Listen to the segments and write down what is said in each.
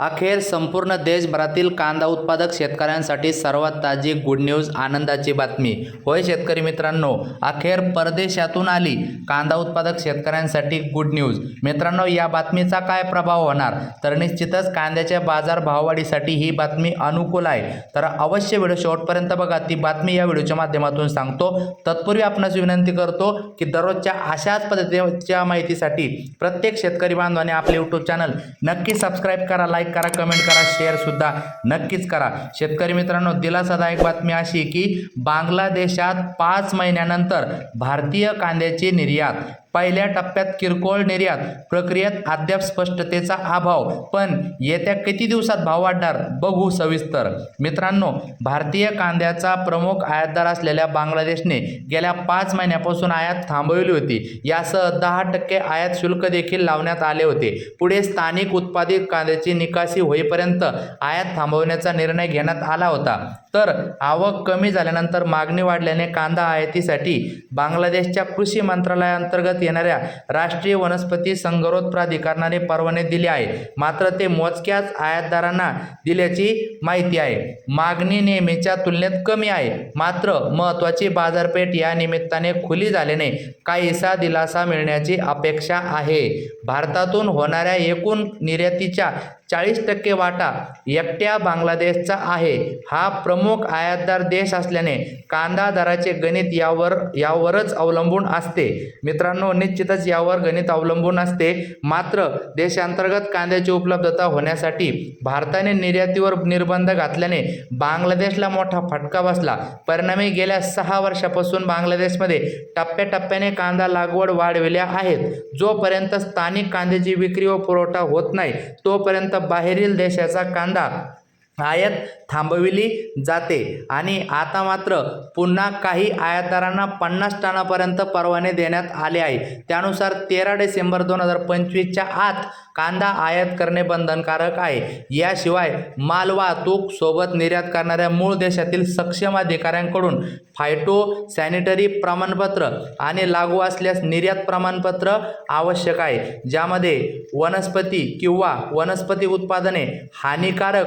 अखेर संपूर्ण देशभरातील कांदा उत्पादक शेतकऱ्यांसाठी सर्वात ताजी गुड न्यूज आनंदाची बातमी. होय शेतकरी मित्रांनो अखेर परदेशातून आली कांदा उत्पादक शेतकऱ्यांसाठी गुड न्यूज मित्रांनो या बातमीचा काय प्रभाव होणार? तर निश्चितच कांद्याच्या बाजार भाववाढीसाठी ही बातमी अनुकूल आहे. तर अवश्य व्हिडिओ शेवटपर्यंत बघा. ती बातमी या व्हिडिओच्या माध्यमातून सांगतो. तत्पूर्वी आपणास विनंती करतो की दररोजच्या अशाच पद्धतीच्या माहितीसाठी प्रत्येक शेतकरी बांधवाने आपले यूट्यूब चॅनल नक्की सबस्क्राईब करा लाईक करा कमेंट करा शेअर सुद्धा नक्कीच करा. शेतकरी मित्रांनो दिलासादायक बातमी अशी की बांगलादेशात पाच महिन्यानंतर भारतीय कांद्याची निर्यात पहिल्या टप्प्यात किरकोळ निर्यात प्रक्रियेत अद्याप स्पष्टतेचा अभाव पण येत्या किती दिवसात भाव वाढणार बघू सविस्तर. मित्रांनो भारतीय कांद्याचा प्रमुख आयातदार असलेल्या बांगलादेशने गेल्या पाच महिन्यापासून आयात थांबवली होती. यासह दहा टक्के आयात शुल्क देखील लावण्यात आले होते. पुढे स्थानिक उत्पादित कांद्याची निकासी होईपर्यंत आयात थांबवण्याचा निर्णय घेण्यात आला होता. तर आवक कमी झाल्यानंतर मागणी वाढल्याने कांदा आयातीसाठी बांगलादेशच्या कृषी मंत्रालयाअंतर्गत येणाऱ्या राष्ट्रीय वनस्पती संगरोध प्राधिकरणाने परवाने दिले आहे. मात्र ते मोजक्याच आयातदारांना दिल्याची माहिती आहे. मागणी नेहमीच्या तुलनेत कमी आहे. मात्र महत्त्वाची बाजारपेठ या निमित्ताने खुली झाल्याने काहीसा दिलासा मिळण्याची अपेक्षा आहे. भारतातून होणाऱ्या एकूण निर्यातीच्या चाळीस टक्के वाटा एकट्या बांगलादेशचा आहे. हा प्रमुख आयातदार देश असल्याने कांदा दराचे गणित यावर यावरच अवलंबून असते. मित्रांनो निश्चितच यावर गणित अवलंबून असते. मात्र देशांतर्गत कांद्याची उपलब्धता होण्यासाठी भारताने निर्यातीवर निर्बंध घातल्याने बांगलादेशला मोठा फटका बसला. परिणामी गेल्या सहा वर्षापासून बांगलादेशमध्ये टप्प्याटप्प्याने कांदा लागवड वाढविल्या आहेत. जोपर्यंत स्थानिक कांद्याची विक्री व पुरवठा होत नाही तोपर्यंत बाहेरील देशाचा कांदा. आयात थांबविली जाते. आणि आता मात्र पुन्हा काही आयातदारांना पन्नास टनापर्यंत परवाने देण्यात आले आहे. त्यानुसार तेरा डिसेंबर दोन हजार पंचवीसच्या आत कांदा आयात करणे बंधनकारक आहे. याशिवाय मालवाहतूक सोबत निर्यात करणाऱ्या मूळ देशातील सक्षम अधिकाऱ्यांकडून फायटो सॅनिटरी प्रमाणपत्र आणि लागू असल्यास निर्यात प्रमाणपत्र आवश्यक आहे. ज्यामध्ये वनस्पती किंवा वनस्पती उत्पादने हानिकारक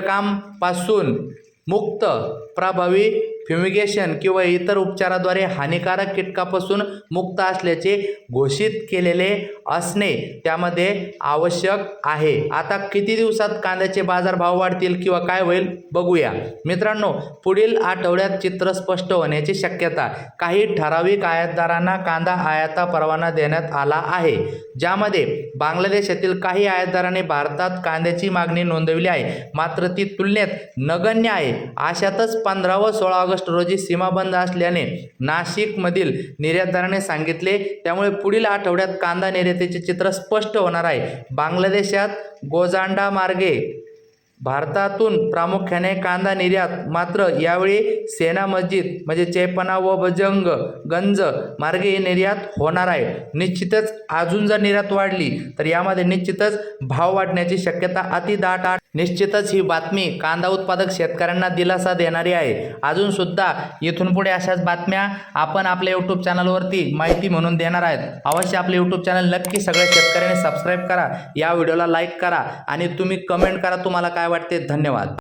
कीटकांपासून मुक्त प्रभावी फ्युमिगेशन किंवा इतर उपचाराद्वारे हानिकारक कीटकापासून मुक्त असल्याचे घोषित केलेले असणे त्यामध्ये आवश्यक आहे. आता किती दिवसात कांद्याचे बाजारभाव वाढतील किंवा काय होईल बघूया. मित्रांनो पुढील आठवड्यात चित्र स्पष्ट होण्याची शक्यता. काही ठराविक आयातदारांना कांदा आयाता परवाना देण्यात आला आहे ज्यामध्ये बांगलादेशातील काही आयातदारांनी भारतात कांद्याची मागणी नोंदवली आहे. मात्र ती तुलनेत नगण्य आहे. अशातच पंधरा व सोळा ऑगस्ट रोजी सीमा बंद असल्याने नाशिकमधील निर्यातदाराने सांगितले. त्यामुळे पुढील आठवड्यात कांदा निर्यातीचे चित्र स्पष्ट होणार आहे. बांगलादेशात गोजांडा मार्गे भारतातून प्रामुख्याने कांदा निर्यात मात्र यावेळी सेना मस्जिद म्हणजे चेपना व बजंग गंज मार्गे ही निर्यात होणार आहे. निश्चितच अजून जर निर्यात वाढली तर यामध्ये निश्चितच भाव वाढण्याची शक्यता अति दाट आट निश्चितच ही बातमी कांदा उत्पादक शेतकऱ्यांना दिलासा देणारी आहे. अजून सुद्धा इथून पुढे अशाच बातम्या आपण आपल्या यूट्यूब चॅनलवरती माहिती म्हणून देणार आहेत. अवश्य आपले यूट्यूब चॅनल नक्की सगळ्या शेतकऱ्यांनी सबस्क्राईब करा. या व्हिडिओला लाईक करा आणि तुम्ही कमेंट करा तुम्हाला काय वाटते? धन्यवाद.